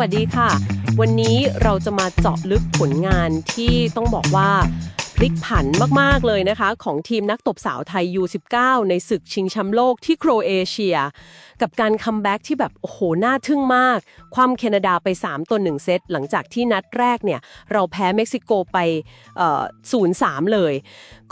วัสดีค่ะ วันนี้เราจะมาเจาะลึกผลงานที่ต้องบอกว่า ลิกผันมาก ๆ เลยนะคะ ของทีมนักตบสาวไทย U19 ในศึกชิงแชมป์โลกที่โครเอเชีย กับการคัมแบ็กที่แบบ โอ้โห น่าทึ่งมาก ความแคนาดาไป 3 ตัว 1 เซต หลังจากที่นัดแรกเนี่ย เราแพ้เม็กซิโกไปเอ่อ0-3เลย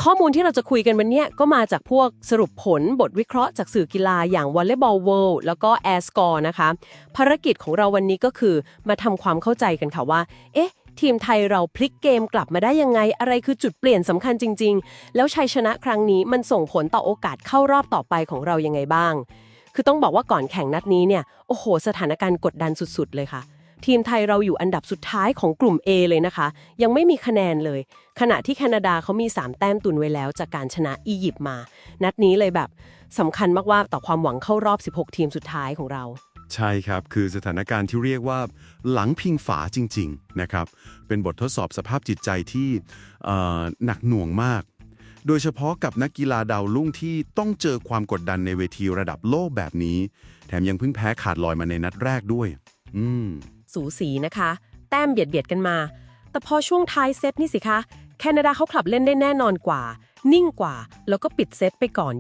ข้อมูลที่เราจะคุยกันวันนี้ก็มาจากพวกสรุปผลบทวิเคราะห์จากสื่อกีฬาอย่าง Volleyball World แล้วก็ Air Score นะคะ ภารกิจของเราวันนี้ก็คือมาทำความเข้าใจกันค่ะว่า เอ๊ะ ทีมไทยเราพลิกเกมกลับมาได้ยังไง อะไรคือจุดเปลี่ยนสำคัญจริง ๆ แล้วชัยชนะครั้งนี้มันส่งผลต่อโอกาสเข้ารอบต่อไปของเรายังไงบ้าง คือต้องบอกว่าก่อนแข่งนัดนี้เนี่ยโอ้โห สถานการณ์กดดันสุด ๆ เลยค่ะ ทีมไทยเราอยู่อันดับสุดท้ายของกลุ่ม A เลยนะคะ ยังไม่มีคะแนนเลย ขณะที่แคนาดาเขามี 3 แต้มตุนไว้แล้วจากการชนะอียิปต์มา นัดนี้เลยแบบสำคัญมากๆต่อความหวังเข้ารอบ 16 ทีมสุดท้ายของเรา ใช่ครับ คือสถานการณ์ที่เรียกว่าหลังพิงฝาจริง ๆ นะครับ เป็นบททดสอบสภาพจิตใจที่หนักหน่วงมาก โดยเฉพาะกับนักกีฬาดาวรุ่งที่ต้องเจอความกดดันในเวทีระดับโลกแบบนี้ แถมยังเพิ่งแพ้ขาดลอยมาในนัดแรกด้วย อืม สูสีนะคะ แต้มเบียดเบียดกันมา แต่พอช่วงท้ายเซตนี่สิคะ แคนาดาเขาขับเล่นได้แน่นอนกว่านิ่งกว่า แล้วก็ปิดเซตไปก่อน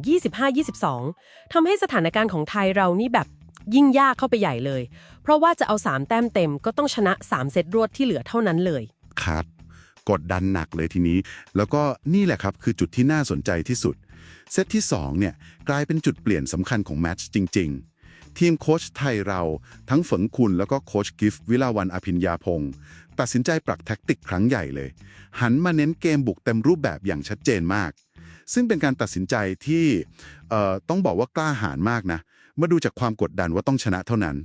25-22ทำให้สถานการณ์ของไทยเรานี่แบบ ยิ่งยากเข้าไปใหญ่เลย เพราะว่าจะเอา 3 แต้มเต็มก็ต้องชนะ 3 เซตรวดที่เหลือเท่านั้นเลยครับกดดันหนักเลยทีนี้ แล้วก็นี่แหละครับคือจุดที่น่าสนใจที่สุด เซตที่ 2 เนี่ยกลายเป็นจุดเปลี่ยนสำคัญของแมตช์จริง ๆทีมโค้ชไทยเราทั้งฝนคุณแล้วก็โค้ชกิฟต์วิลาวันอภิญญาพงศ์ตัดสินใจปรับแท็กติกครั้งใหญ่เลย หันมาเน้นเกมบุกเต็มรูปแบบอย่างชัดเจนมาก ซึ่งเป็นการตัดสินใจที่เอ่อต้องบอกว่ากล้าหาญมากนะเมื่อดูจากความกดดันว่าต้องชนะเท่านั้น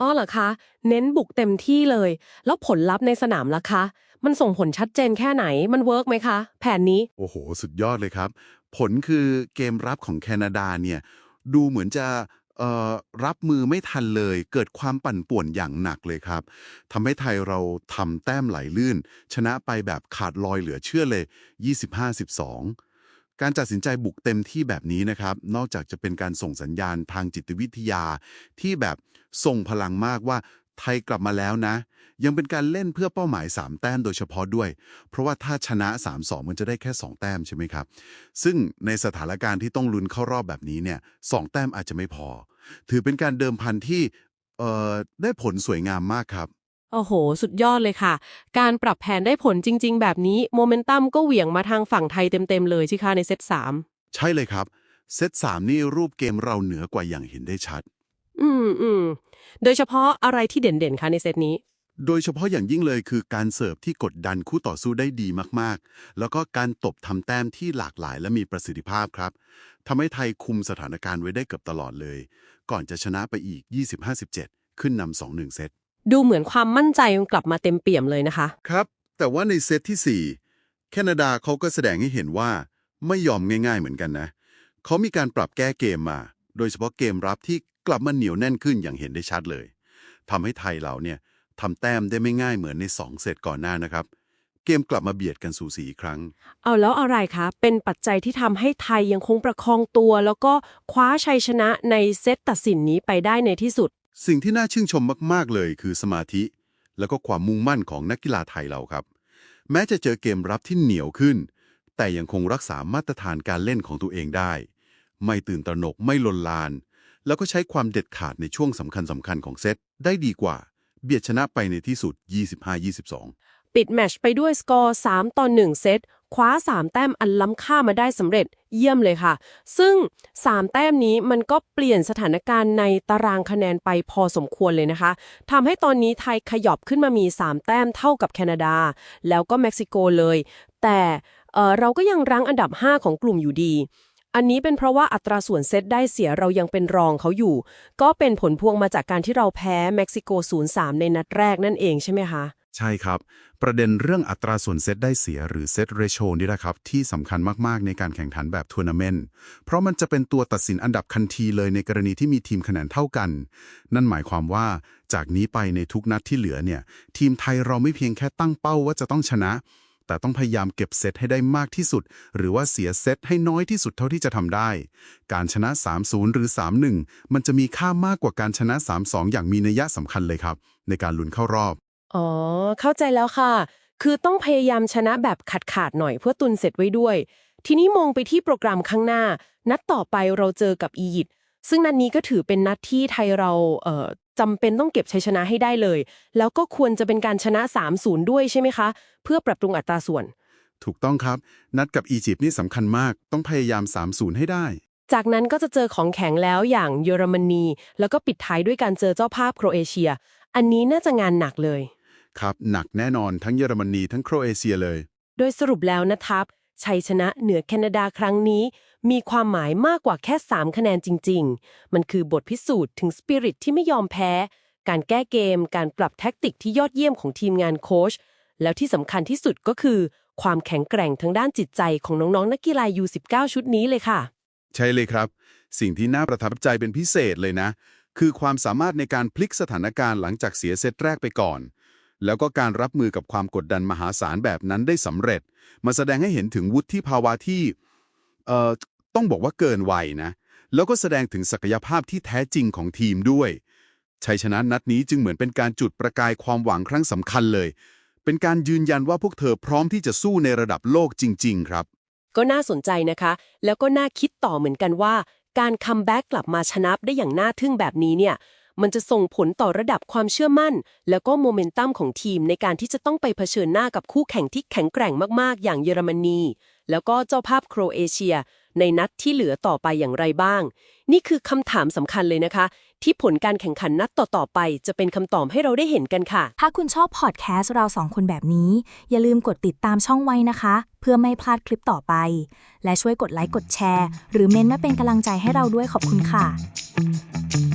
อ๋อเหรอคะ เน้นบุกเต็มที่เลย แล้วผลลัพธ์ในสนามล่ะคะ มันส่งผลชัดเจนแค่ไหนมันเวิร์กไหมคะ แผนนี้ โอ้โห สุดยอดเลยครับ ผลคือเกมรับของแคนาดาเนี่ย ดูเหมือนจะเอ่อรับมือไม่ทันเลย เกิดความปั่นป่วนอย่างหนักเลยครับทำให้ไทยเราทำแต้มไหลลื่น ชนะไปแบบขาดลอยเหลือเชื่อเลย 25-12 การตัดสินใจบุกเต็มที่แบบนี้นะครับ นอกจากจะเป็นการส่งสัญญาณทางจิตวิทยา ที่แบบส่งพลังมากว่าไทยกลับมาแล้วนะ ยังเป็นการเล่นเพื่อเป้าหมาย 3 แต้มโดยเฉพาะด้วย เพราะว่าถ้าชนะ 3-2 มันจะได้แค่ 2 แต้มใช่ไหมครับ ซึ่งในสถานการณ์ที่ต้องลุ้นเข้ารอบแบบนี้เนี่ยสองแต้มอาจจะไม่พอ ถือเป็นการเดิมพันที่เอ่อได้ผลสวยงามมากครับ โอ้โห สุดยอดเลยค่ะ การปรับแผนได้ผลจริง ๆ แบบนี้โมเมนตัมก็เหวี่ยงมาทางฝั่งไทยเต็ม ๆ เลยใช่คะในเซตสามใช่เลยครับ เซต3นี่รูปเกมเราเหนือกว่าอย่างเห็นได้ชัด อืมอืมโดยเฉพาะอะไรที่เด่น ๆ คะในเซตนี้ โดยเฉพาะอย่างยิ่งเลยคือการเสิร์ฟที่กดดันคู่ต่อสู้ได้ดีมากๆ แล้วก็การตบทำแต้มที่หลากหลายและมีประสิทธิภาพครับทำให้ไทยคุมสถานการณ์ไว้ได้เกือบตลอดเลย ก่อนจะชนะไปอีก 25-17 ขึ้นนำ2-1 เซต ดูเหมือนความมั่นใจมันกลับมาเต็มเปี่ยมเลยนะคะ ครับ แต่ว่าในเซตที่ 4 แคนาดาเขาก็แสดงให้เห็นว่าไม่ยอมง่าย ๆ เหมือนกันนะ เขามีการปรับแก้เกมมา โดยเฉพาะเกมรับที่กลับมาเหนียวแน่นขึ้นอย่างเห็นได้ชัดเลยทำให้ไทยเราเนี่ยทำแต้มได้ไม่ง่ายเหมือนใน 2 เซตก่อนหน้านะครับ เกมกลับมาเบียดกันสูสีอีกครั้ง เอาแล้วอะไรคะ เป็นปัจจัยที่ทำให้ไทยยังคงประคองตัว แล้วก็คว้าชัยชนะในเซตตัดสินนี้ไปได้ในที่สุด สิ่งที่น่าชื่นชมมาก ๆ เลยคือสมาธิ แล้วก็ความมุ่งมั่นของนักกีฬาไทยเราครับ แม้จะเจอเกมรับที่เหนียวขึ้น แต่ยังคงรักษามาตรฐานการเล่นของตัวเองได้ ไม่ตื่นตระหนกไม่ลนลาน แล้วก็ใช้ความเด็ดขาดในช่วงสำคัญสำคัญของเซตได้ดีกว่า เบียดชนะไปในที่สุด 25-22 ปิดแมชไปด้วยสกอร์ 3 ต่อ 1 เซต คว้า 3 แต้มอันล้ำค่ามาได้สำเร็จเยี่ยมเลยค่ะ ซึ่ง 3 แต้มนี้มันก็เปลี่ยนสถานการณ์ในตารางคะแนนไปพอสมควรเลยนะคะทำให้ตอนนี้ไทยขยอบขึ้นมามี 3 แต้มเท่ากับแคนาดา แล้วก็เม็กซิโกเลย แต่เออเราก็ยังรั้งอันดับ 5 ของกลุ่มอยู่ดีอันนี้เป็นเพราะว่าอัตราส่วนเซตได้เสียเรายังเป็นรองเขาอยู่ ก็เป็นผลพวงมาจากการที่เราแพ้เม็กซิโก 0-3 ในนัดแรกนั่นเองใช่ไหมคะ ใช่ครับ ประเด็นเรื่องอัตราส่วนเซตได้เสียหรือเซตเรโชนี่แหละครับ ที่สำคัญมาก ๆ ในการแข่งขันแบบทัวร์นาเมนต์ เพราะมันจะเป็นตัวตัดสินอันดับคันทีเลยในกรณีที่มีทีมคะแนนเท่ากัน นั่นหมายความว่าจากนี้ไปในทุกนัดที่เหลือเนี่ย ทีมไทยเราไม่เพียงแค่ตั้งเป้าว่าจะต้องชนะ แต่ต่ต้องพยายามเก็บเซตให้ได้มากที่สุด หรือว่าเสียเซตให้น้อยที่สุดเท่าที่จะทำได้ การชนะ 3-0 หรือ 3-1 มันจะมีค่ามากกว่าการชนะ 3-2 อย่างมีนัยสำคัญเลยครับ ในการลุ้นเข้ารอบ อ๋อ เข้าใจแล้วค่ะ คือต้องพยายามชนะแบบขาดขาดๆหน่อยเพื่อตุนเสร็จไว้ด้วย ทีนี้มองไปที่โปรแกรมข้างหน้า นัดต่อไปเราเจอกับอียิปต์ซึ่งนัดนี้ก็ถือเป็นนัดที่ไทยเราเอ่อจำเป็นต้องเก็บชัยชนะให้ได้เลย แล้วก็ควรจะเป็นการชนะ 3-0 ด้วยใช่ไหมคะ เพื่อปรับปรุงอัตราส่วน ถูกต้องครับ นัดกับอียิปต์นี่สำคัญมาก ต้องพยายาม 3-0 ให้ได้ จากนั้นก็จะเจอของแข็งแล้วอย่างเยอรมนี แล้วก็ปิดท้ายด้วยการเจอเจ้าภาพโครเอเชีย อันนี้น่าจะงานหนักเลย ครับหนักแน่นอนทั้งเยอรมนีทั้งโครเอเชียเลย โดยสรุปแล้วนะครับชัยชนะเหนือแคนาดาครั้งนี้ มีความหมายมากกว่าแค่ 3 คะแนนจริง ๆ มันคือบทพิสูจน์ถึงสปิริตที่ไม่ยอมแพ้ การแก้เกม การปรับแท็กติกที่ยอดเยี่ยมของทีมงานโค้ช แล้วที่สำคัญที่สุดก็คือ ความแข็งแกร่งทางด้านจิตใจของน้องๆ นักกีฬา U19 ชุดนี้เลยค่ะ ใช่เลยครับ สิ่งที่น่าประทับใจเป็นพิเศษเลยนะ คือความสามารถในการพลิกสถานการณ์หลังจากเสียเซตแรกไปก่อน แล้วก็การรับมือกับความกดดันมหาศาลแบบนั้นได้สำเร็จ มาแสดงให้เห็นถึงวุฒิภาวะที่เอ่อต้องบอกว่าเกินวัยนะ แล้วก็แสดงถึงศักยภาพที่แท้จริงของทีมด้วย ชัยชนะนัดนี้จึงเหมือนเป็นการจุดประกายความหวังครั้งสำคัญเลย เป็นการยืนยันว่าพวกเธอพร้อมที่จะสู้ในระดับโลกจริง ๆ ครับ ก็น่าสนใจนะคะ แล้วก็น่าคิดต่อเหมือนกันว่า การคัมแบ็กกลับมาชนะได้อย่างน่าทึ่งแบบนี้เนี่ย มันจะส่งผลต่อระดับความเชื่อมั่น แล้วก็โมเมนตัมของทีมในการที่จะต้องไปเผชิญหน้ากับคู่แข่งที่แข็งแกร่งมากๆ อย่างเยอรมนี แล้วก็เจ้าภาพโครเอเชีย ในนัดที่เหลือต่อไปอย่างไรบ้าง นี่คือคำถามสำคัญเลยนะคะ ที่ผลการแข่งขันนัดต่อๆไป จะเป็นคำตอบให้เราได้เห็นกันค่ะ ถ้าคุณชอบพอดแคสต์เราสองคนแบบนี้ อย่าลืมกดติดตามช่องไว้นะคะ เพื่อไม่พลาดคลิปต่อไป และช่วยกดไลค์กดแชร์ หรือเมนต์มาเป็นกำลังใจให้เราด้วยขอบคุณค่ะ